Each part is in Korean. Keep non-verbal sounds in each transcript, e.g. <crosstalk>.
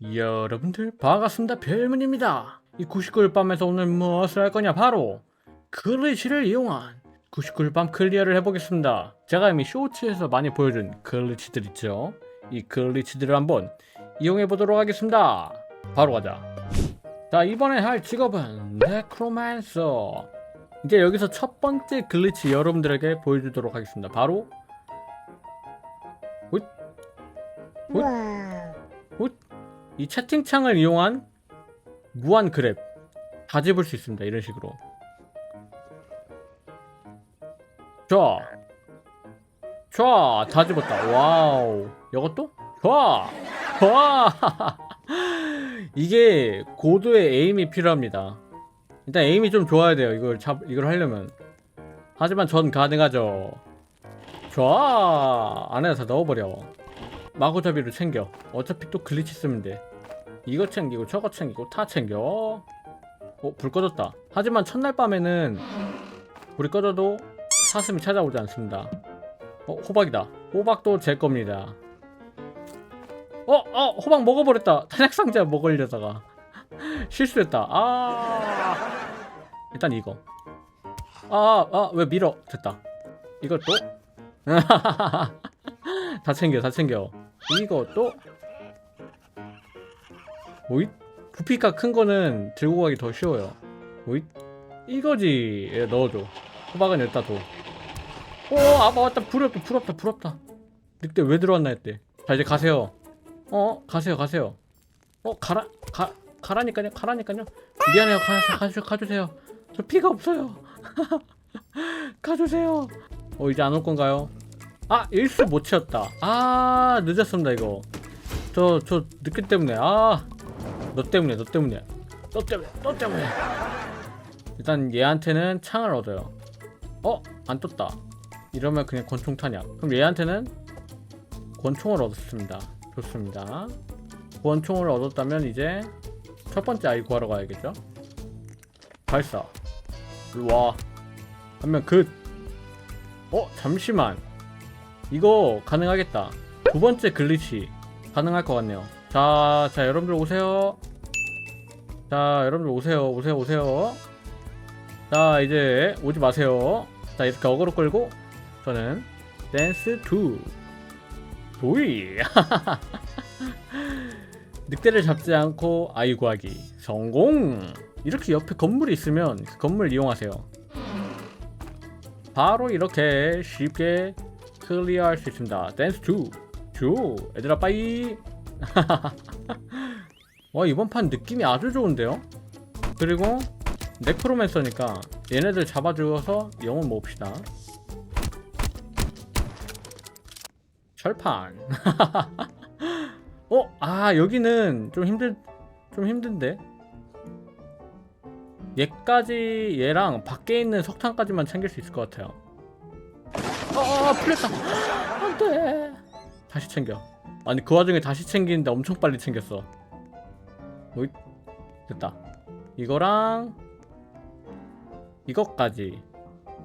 여러분들 반갑습니다. 별문입니다. 이 99일 밤에서 오늘 무엇을 할 거냐? 바로 글리치를 이용한 99일 밤 클리어를 해보겠습니다. 제가 이미 쇼츠에서 많이 보여준 글리치들 있죠? 이 글리치들을 한번 이용해 보도록 하겠습니다. 바로 가자. 자 이번에 할 직업은 네크로맨서 이제 여기서 첫 번째 글리치 여러분들에게 보여주도록 하겠습니다. 바로. 와우. 이 채팅창을 이용한 무한 그랩 다 집을 수 있습니다. 이런 식으로. 좋아. 좋아. 다 집었다. 와우. 이것도? 좋아. 좋아. <laughs> 이게 고도의 에임이 필요합니다. 일단 에임이 좀 좋아야 돼요. 이걸 잡 이걸 하려면. 하지만 전 가능하죠. 좋아. 안에 다 넣어버려. 마구잡이로 챙겨. 어차피 또 글리치 쓰면 돼. 이거 챙기고 저거 챙기고 다 챙겨. 어, 불 꺼졌다. 하지만 첫날 밤에는 불이 꺼져도 사슴이 찾아오지 않습니다. 어, 호박이다. 호박도 제 겁니다. 어, 어, 호박 먹어버렸다. 탄약상자 먹으려다가 <laughs> 실수했다. 아, 일단 이거. 아, 아, 왜 밀어? 됐다. 이것도 <laughs> 다 챙겨, 다 챙겨. 이것도 오잇 부피가 큰 거는 들고 가기 더 쉬워요. 오잇 이거지. 얘 넣어줘. 호박은 여기다 둬. 오, 아빠 왔다. 부럽다, 부럽다, 부럽다. 늑대 왜 들어왔나 했대. 자 이제 가세요. 어, 가세요, 가세요. 어, 가라, 가, 가라니까요, 가라니까요. 미안해요, 가, 가주, 가주세요. 저 피가 없어요. <laughs> 가주세요. 어, 이제 안 올 건가요? 아, 일수 못 채웠다. 아, 늦었습니다, 이거. 저, 저, 늦기 때문에. 아, 너 때문에, 너 때문에. 너 때문에, 너 때문에. 일단 얘한테는 창을 얻어요. 어? 안 떴다. 이러면 그냥 권총 탄약. 그럼 얘한테는 권총을 얻었습니다. 좋습니다. 권총을 얻었다면 이제 첫 번째 아이 구하러 가야겠죠? 발사. 일로 와. 하면 끝. 어? 잠시만. 이거 가능하겠다. 두 번째 글리치 가능할 것 같네요. 자, 자 여러분들 오세요. 자, 여러분들 오세요, 오세요, 오세요. 자, 이제 오지 마세요. 자, 이렇게 어그로 끌고 저는 댄스 2 도이 <laughs> 늑대를 잡지 않고 아이 구하기 성공. 이렇게 옆에 건물이 있으면 그 건물 이용하세요. 바로 이렇게 쉽게 클리어할 수 있습니다. 댄스 2. 주. 얘들아 빠이. <laughs> 와 이번 판 느낌이 아주 좋은데요? 그리고 네크로맨서니까 얘네들 잡아주어서 영혼 모읍시다. 철판. <laughs> 어? 아 여기는 좀 힘들 좀 힘든데. 얘까지 얘랑 밖에 있는 석탄까지만 챙길 수 있을 것 같아요. 아 풀렸다. <gasps> 안돼. 다시 챙겨. 아니 그 와중에 다시 챙기는데 엄청 빨리 챙겼어. 오이 됐다. 이거랑 이것까지.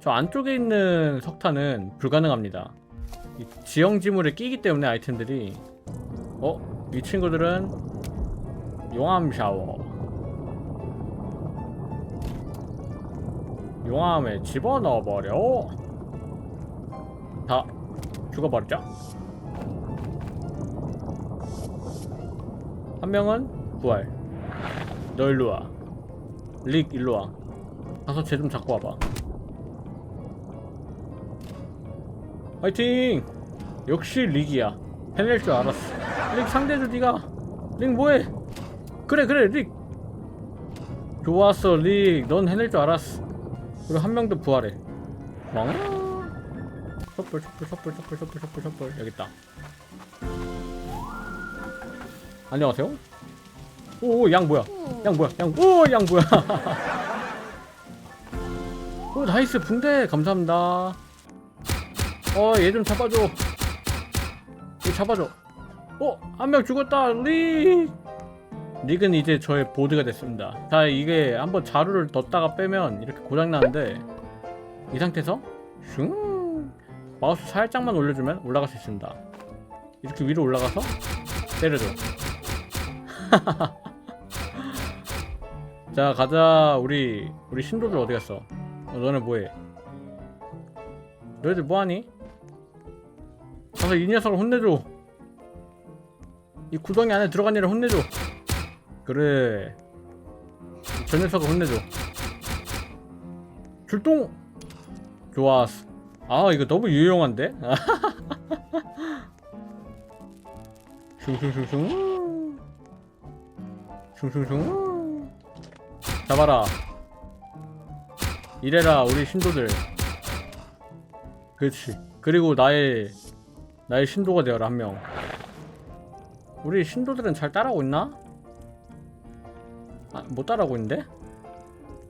저 안쪽에 있는 석탄은 불가능합니다. 이 지형 지물에 끼기 때문에 아이템들이 어? 이 친구들은 용암 샤워. 용암에 집어넣어 버려. 다 죽어버리자. 한 명은 부활. 너 일로 와. 릭 일로 와. 가서 쟤 좀 잡고 와봐. 화이팅! 역시 릭이야. 해낼 줄 알았어. 릭 상대도 네가. 릭 뭐해? 그래 그래 릭. 좋았어 릭. 넌 해낼 줄 알았어. 그리고 한 명 더 부활해. 멍. 촛불 촛불 촛불 촛불 촛불 촛불 촛불 여기 있다. 안녕하세요. 오 양 뭐야? 양 뭐야? 양 오 양 뭐야? <laughs> 오 나이스 붕대 감사합니다. 어 얘 좀 잡아줘. 얘 잡아줘. 어 한 명 죽었다 릭. 릭은 이제 저의 보드가 됐습니다. 자 이게 한번 자루를 넣었다가 빼면 이렇게 고장 나는데 이 상태에서 슝 마우스 살짝만 올려주면 올라갈 수 있습니다. 이렇게 위로 올라가서 때려줘. <laughs> 자 가자 우리 우리 신도들 어디 갔어? 어, 너네 뭐해? 너희들 뭐하니? 가서 이 녀석을 혼내줘. 이 구덩이 안에 들어간 일을 혼내줘. 그래. 저 녀석을 혼내줘. 출동. 좋았어. 아 이거 너무 유용한데? <laughs> 슝슝슝슝. 슝슝슝. 잡아라. 이래라 우리 신도들. 그렇지. 그리고 나의 나의 신도가 되어라 한 명. 우리 신도들은 잘 따라오고 있나? 아, 못 따라오고 있는데?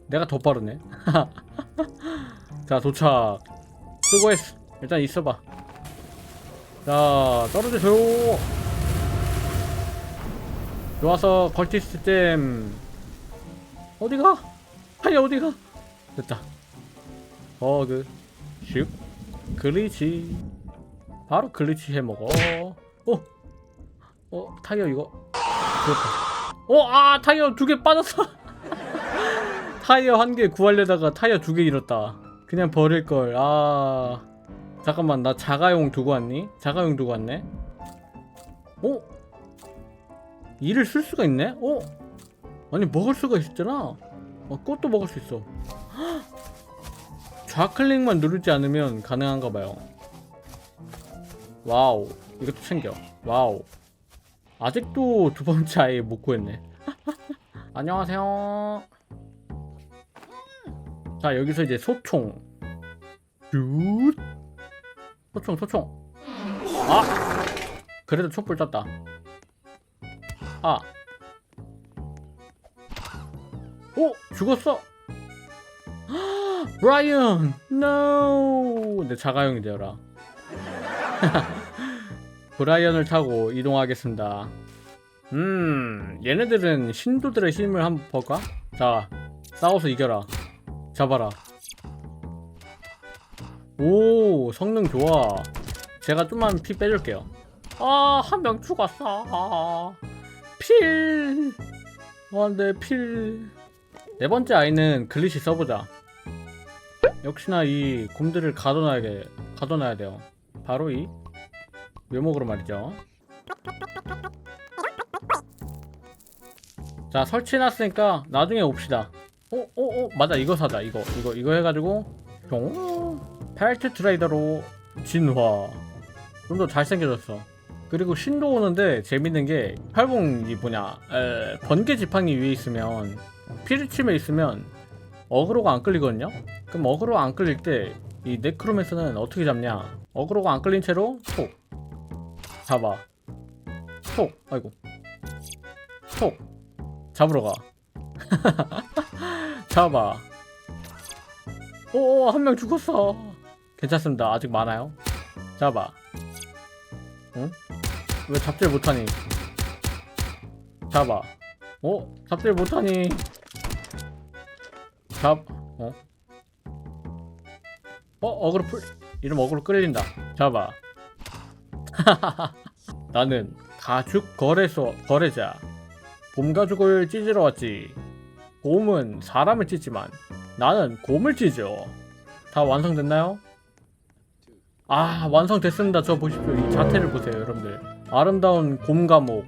내가 더 빠르네. <laughs> 자, 도착. 수고했어. 일단 있어봐. 자, 떨어지세요. 좋아서 걸티스 잼. 어디가? 아니, 어디가? 됐다. 버그. 슉. 글리치. 바로 글리치 해 먹어. 어. 어, 타이어 이거. 좋다. 어, 아, 타이어 두 개 빠졌어. <laughs> 타이어 한 개 구하려다가 타이어 두 개 잃었다. 그냥 버릴 걸. 아. 잠깐만, 나 자가용 두고 왔니? 자가용 두고 왔네. 어? 이를 쓸 수가 있네? 어? 아니, 먹을 수가 있잖아. 어, 꽃도 먹을 수 있어. 헉! <gasps> 좌클릭만 누르지 않으면 가능한가 봐요. 와우. 이것도 챙겨. 와우. 아직도 두 번째 아예 못 구했네. <laughs> 안녕하세요. 자 여기서 이제 소총. 슛. 소총 소총. 아. 그래도 촛불 떴다. 아. 죽었어. <gasps> 브라이언. No. 내 자가용이 되어라. <laughs> 브라이언을 타고 이동하겠습니다. 음, 얘네들은 신도들의 힘을 한번 볼까? 자, 싸워서 이겨라. 잡아라. 오, 성능 좋아. 제가 좀만 피 빼줄게요. 아, 한 명 죽었어. 아, 필. 아, 내 필. 네 번째 아이는 글리시 써보자. 역시나 이 곰들을 가둬놔야, 가둬놔야 돼요. 바로 이 묘목으로 말이죠. 자 설치해놨으니까 나중에 옵시다. 어, 어, 어, 맞아 이거 사자 이거 이거 이거 해가지고 뿅 펠트 트레이더로 진화 좀 더 잘생겨졌어. 그리고 신도 오는데 재밌는 게 활봉이 뭐냐 에, 번개 지팡이 위에 있으면 피리침에 있으면 어그로가 안 끌리거든요. 그럼 어그로 안 끌릴 때 이 네크로맨서는 어떻게 잡냐? 어그로가 안 끌린 채로 톡 잡아. 톡 아이고. 톡 잡으러 가. <laughs> 잡아. 오오 한명 죽었어. 괜찮습니다. 아직 많아요. 잡아. 응? 왜 잡질 못하니? 잡아. 어? 잡질 못하니 잡 어? 어? 어그로 풀 이름 어그로 끌린다. 잡아. <laughs> 나는 가죽 거래소 거래자. 곰가죽을 찢으러 왔지. 곰은 사람을 찢지만 나는 곰을 찢어. 다 완성됐나요? 아 완성됐습니다. 저 보십시오. 이 자태를 보세요 여러분들. 아름다운 곰과목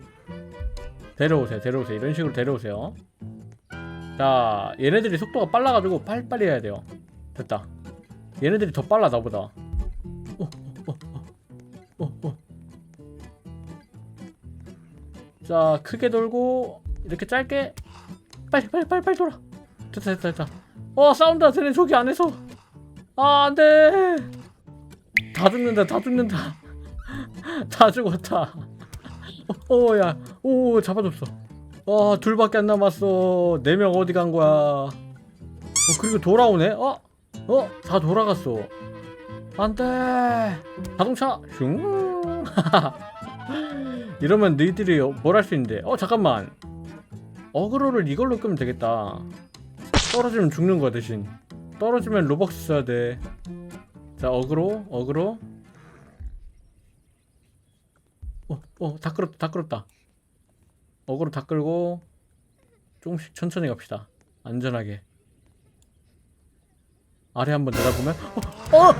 데려오세요 데려오세요. 이런 식으로 데려오세요 자 얘네들이 속도가 빨라가지고 빨리빨리 해야 돼요. 됐다. 얘네들이 더 빨라 나보다. 어, 어, 어, 어. 자 크게 돌고 이렇게 짧게 빨리 빨리 빨리 빨리 돌아. 됐다 됐다 됐다. 어 싸운다 쟤네 저기 안에서. 아 안돼. 다 죽는다 다 죽는다. <laughs> 다 죽었다. 어야. 오 잡아줬어 아 둘밖에 안 남았어. 네 명 어디 간 거야? 어 그리고 돌아오네? 어? 어? 다 돌아갔어. 안돼. 자동차. 슝. <laughs> 이러면 너희들이 뭘 할 수 있는데? 어 잠깐만. 어그로를 이걸로 끄면 되겠다. 떨어지면 죽는 거야 대신. 떨어지면 로벅스 써야 돼자 어그로 어그로. 어어다 끌었다 다 끌었다 어그로 다 끌고 조금씩 천천히 갑시다 안전하게 아래 한번 내다보면 <laughs> 어! 어!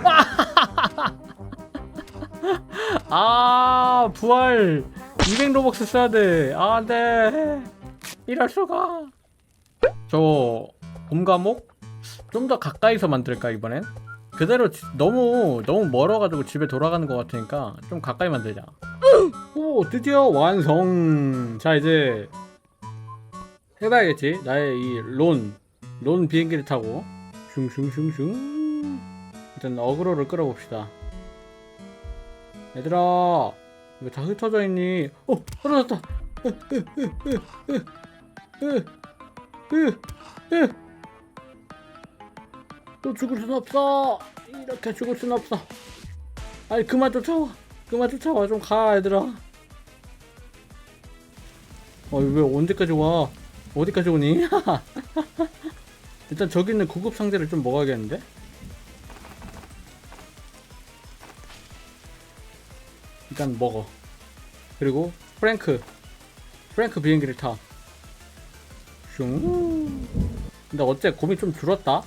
<laughs> 아 부활 200 로벅스 써야 돼. 아, 네. 이럴 수가. 저 곰과목 좀 더 가까이서 만들까 이번엔? 그대로 지- 너무 너무 멀어가지고 집에 돌아가는 것 같으니까 좀 가까이 만들자. 오 드디어 완성. 자 이제 해봐야겠지. 나의 이 론 론 비행기를 타고 슝슝슝슝. 일단 어그로를 끌어봅시다. 얘들아 이거 다 흩어져 있니? 어 떨어졌다. 또 죽을 순 없어. 이렇게 죽을 순 없어. 아니 그만 쫓아와. 그만 쫓아와 좀 가 얘들아. 어왜 언제까지 와? 어디까지 오니? <laughs> 일단 저기 있는 구급 상자를 좀 먹어야겠는데? 일단 먹어. 그리고 프랭크. 프랭크 비행기를 타. 슝. 근데 어째 곰이 좀 줄었다?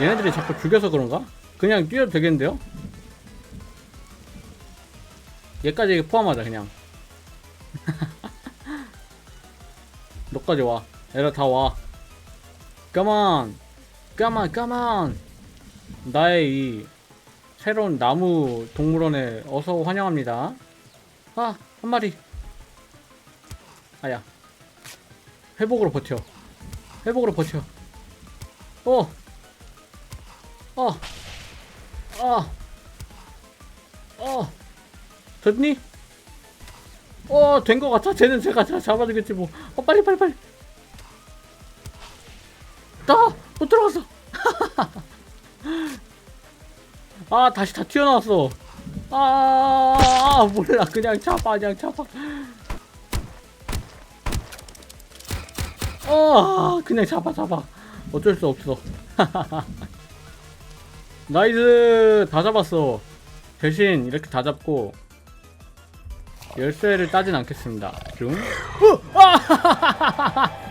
얘네들이 자꾸 죽여서 그런가? 그냥 뛰어도 되겠는데요? 얘까지 포함하자 그냥. <laughs> 너까지 와. 얘들아 다와. on Come on 나의 이 새로운 나무 동물원에 어서 환영합니다. 아 한 마리. 아야. 회복으로 버텨. 회복으로 버텨. 어. 어, 어, 어, 됐니? 어, 된 것 같아. 쟤는 제가 다 잡아주겠지 뭐. 어, 빨리, 빨리, 빨리. 나, 못 들어갔어. <laughs> 아, 다시 다 튀어나왔어. 아, 아, 몰라. 그냥 잡아, 그냥 잡아. 어, 그냥 잡아, 잡아. 어쩔 수 없어. <laughs> 나이스 다 잡았어 대신 이렇게 다 잡고 열쇠를 따진 않겠습니다 중 어! 아! <laughs>